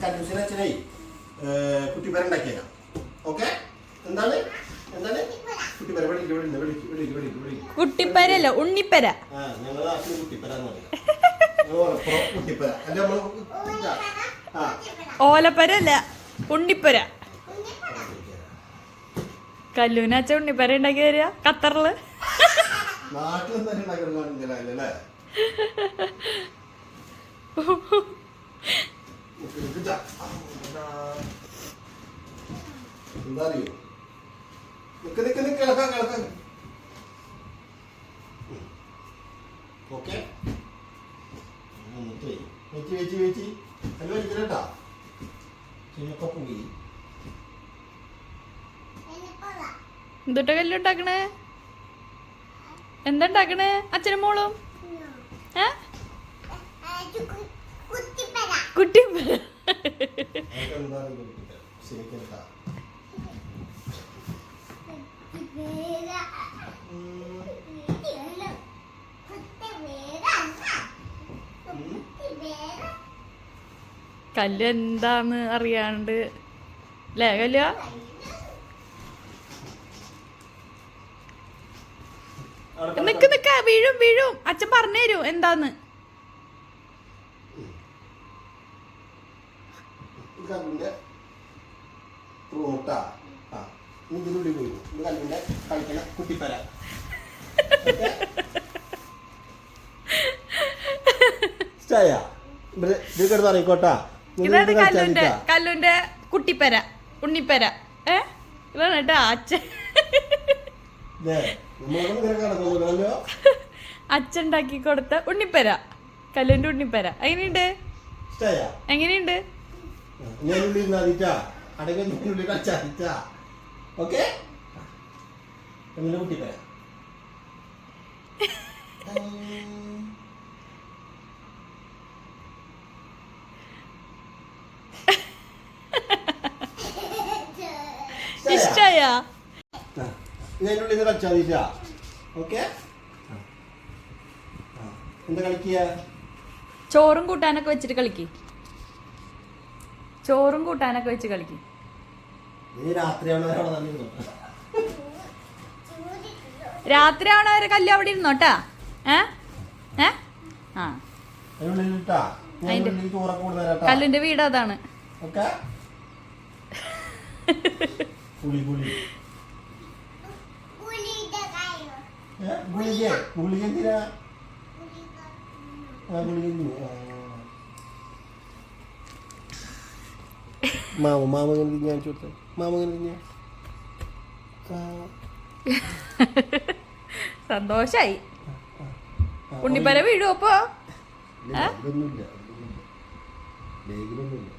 കല്ലൂസിന് അച്ഛനെ കുട്ടിപ്പേര ഉണ്ടാക്കിയേക്കാം ഓക്കെ? എന്താണ്? എന്താണ്? കുട്ടിപ്പര വിളിക്ക് വിളിക്ക് വിളിക്ക് വിളിക്ക് വിളിക്ക് വിളിക്ക് കുട്ടിപ്പരല്ല ഉണ്ണിപ്പര. ആ ഞങ്ങൾ നാട്ടിൽ കുട്ടിപ്പര എന്ന് പറയും കുട്ടിപ്പര. അല്ല നമ്മൾ. ആ. ഓലപ്പര അല്ല ഉണ്ണിപ്പര കല്ലൂനച്ച ഉണ്ണിപ്പര ഉണ്ടാക്കി തരിക ഖത്തറിൽ. നാട്ടിൽ തന്നെ ഉണ്ടാക്കുന്ന അല്ലേ. എന്താ നിക്ക് നിക്ക് നിക്ക് കിളക്കാം കിളക്കാം ഓക്കെ വെച്ച് വെച്ച് വെച്ച് അല്ല വെച്ചിട്ടാ ചെറിയൊക്കെ പോയി എന്തുട്ട അച്ഛനും മോളും ശരിക്കെടുത്താ കല്ല് എന്താന്ന് അറിയാണ്ട്. അല്ലേ കല്ലുക നിക്ക് നിക്ക വീഴും വീഴും. അച്ഛൻ പറഞ്ഞു തരൂ എന്താന്ന്? കല്ലിന്റെ റൂട്ടാ ആ. ഇനി ഇതിനുള്ളിൽ പോയി. ഇത് കല്ലിന്റെ കളിക്കണ കുട്ടിപ്പര. ഇഷ്ടായ ഇത് കിടന്ന് അറിയിക്കോട്ടാ ഇതാണ് കല്ലുന്റെ കല്ലുന്റെ കുട്ടിപ്പര. ഉണ്ണിപ്പര. ഏ? ഇതാണ് കേട്ടോ അച്ഛൻ. അച്ഛൻ കൊടുത്ത ഉണ്ണിപ്പര. കല്ലുന്റെ ഉണ്ണിപ്പര. എങ്ങനെയുണ്ട്? എങ്ങനെയുണ്ട്? ഞാനുള്ളിൽ ഇരുന്നാദിറ്റാ അടങ്ങി ഞാനുള്ളിൽ കളിച്ചാദിറ്റാ ഓക്കെ? എങ്ങനെ കുട്ടിപ്പര ഇഷ്ടായ? ഞാനുള്ളിൽ നിന്ന് കളിച്ചാദിറ്റാ ഓക്കെ? എന്താ കളിക്കുക? ചോറും കൂട്ടാനൊക്കെ വെച്ചിട്ട് കളിക്ക്. ചോറും കൂട്ടാനൊക്കെ വെച്ച് കളിക്ക്. രാത്രി ആവണ വരെ കല്ല് അവിടെ ഇരുന്നോട്ടാ ഏ? ഏ? ആ. കല്ലിന്റെ വീട് അതാണ്? ഗുളിക ഗുളിക എന്തിനാ? ഗുളിക എന്തിനാ? ആ. മാമ മാമ ഇങ്ങനെ ഞാൻ ചോദിച്ചു മാമ ഇങ്ങനെ? ആ. സന്തോഷായി ആ, ഉണ്ണിപ്പര വീഴും അപ്പോ ഇതൊന്നുമില്ല. ബേഗിലൊന്നുമില്ല